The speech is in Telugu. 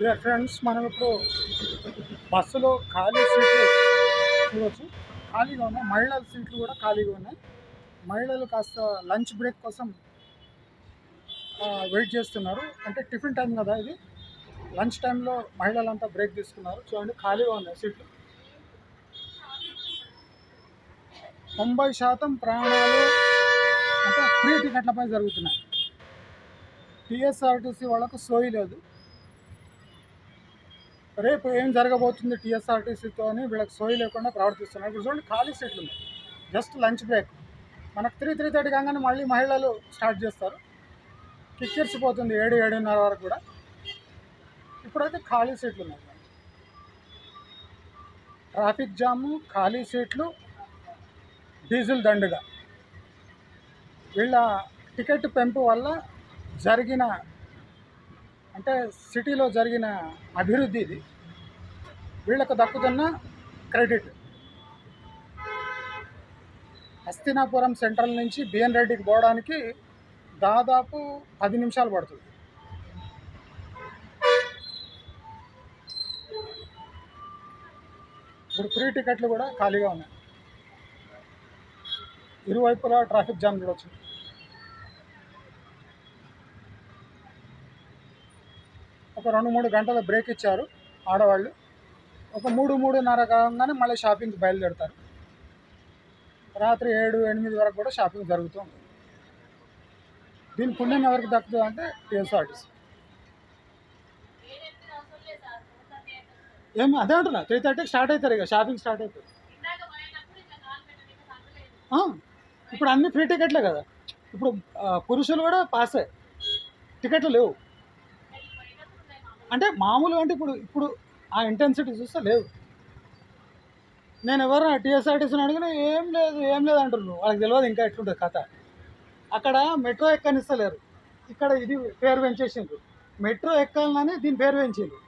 డియర్ ఫ్రెండ్స్ మనం ఇప్పుడు బస్సులో ఖాళీ సీట్లు చూడవచ్చు ఖాళీగా ఉన్నాయి. మహిళల సీట్లు కూడా ఖాళీగా ఉన్నాయి. మహిళలు కాస్త లంచ్ బ్రేక్ కోసం వెయిట్ చేస్తున్నారు. అంటే టిఫిన్ టైం కదా ఇది. లంచ్ టైంలో మహిళలంతా బ్రేక్ తీసుకున్నారు. చూడండి ఖాళీగా ఉన్నాయి సీట్లు. తొంభై శాతం ప్రయాణాలు అంటే ఫ్రీ టికెట్లపై జరుగుతున్నాయి. టీఎస్ఆర్టీసీ వాళ్ళకు సోయి లేదు. రేపు ఏం జరగబోతుంది టీఎస్ఆర్టీసీతో అని వీళ్ళకి సోయి లేకుండా ప్రవర్తిస్తున్నారు. ఇప్పుడు చూడండి ఖాళీ సీట్లు ఉన్నాయి. Just lunch break. మనకు త్రీ త్రీ థర్టీ కాగానే మళ్ళీ మహిళలు స్టార్ట్ చేస్తారు. కిక్కిర్చిపోతుంది ఏడు ఏడున్నర వరకు కూడా. ఇప్పుడైతే ఖాళీ సీట్లు ఉన్నాయి. ట్రాఫిక్ జాము ఖాళీ సీట్లు డీజిల్ దండుగా. వీళ్ళ టికెట్ పెంపు వల్ల జరిగిన అంటే సిటీలో జరిగిన అభివృద్ధి ఇది. వీళ్ళకు దక్కుతున్న క్రెడిట్. హస్తినాపురం సెంట్రల్ నుంచి బిఎన్ రెడ్డికి పోవడానికి దాదాపు పది నిమిషాలు పడుతుంది. ఇప్పుడు ఫ్రీ టికెట్లు కూడా ఖాళీగా ఉన్నాయి. ఇరువైపులా ట్రాఫిక్ జామ్ కూడా వచ్చింది. ఒక రెండు మూడు గంటల బ్రేక్ ఇచ్చారు ఆడవాళ్ళు. ఒక మూడు మూడున్నర కాగానే మళ్ళీ షాపింగ్కి బయలుదేరుతారు. రాత్రి ఏడు ఎనిమిది వరకు కూడా షాపింగ్ జరుగుతూ ఉంటుంది. దీని పుణ్యం ఎవరికి దక్కుతుంది అంటే టీఎస్ఆర్టీసీ ఏమి అదే అంటున్నా త్రీ థర్టీకి స్టార్ట్ అవుతారు ఇక షాపింగ్ స్టార్ట్ అవుతుంది. ఇప్పుడు అన్ని ఫ్రీ టికెట్లే కదా. ఇప్పుడు పురుషులు కూడా పాసే టికెట్లు లేవు. అంటే మామూలుగా అంటే ఇప్పుడు ఇప్పుడు ఆ ఇంటెన్సిటీ చూస్తే లేదు. నేను ఎవరు టీఎస్ఆర్టీసీని అడిగినా ఏం లేదు ఏం లేదు అంటున్నారు వాళ్ళకి తెలియదు ఇంకా ఎట్లుంటుంది కథ. అక్కడ మెట్రో ఎక్కనిస్తలేరు. ఇక్కడ ఇది పేరు పెంచేసిండ్రు. మెట్రో ఎక్కాలని దీని పేరు పెంచిండ్రు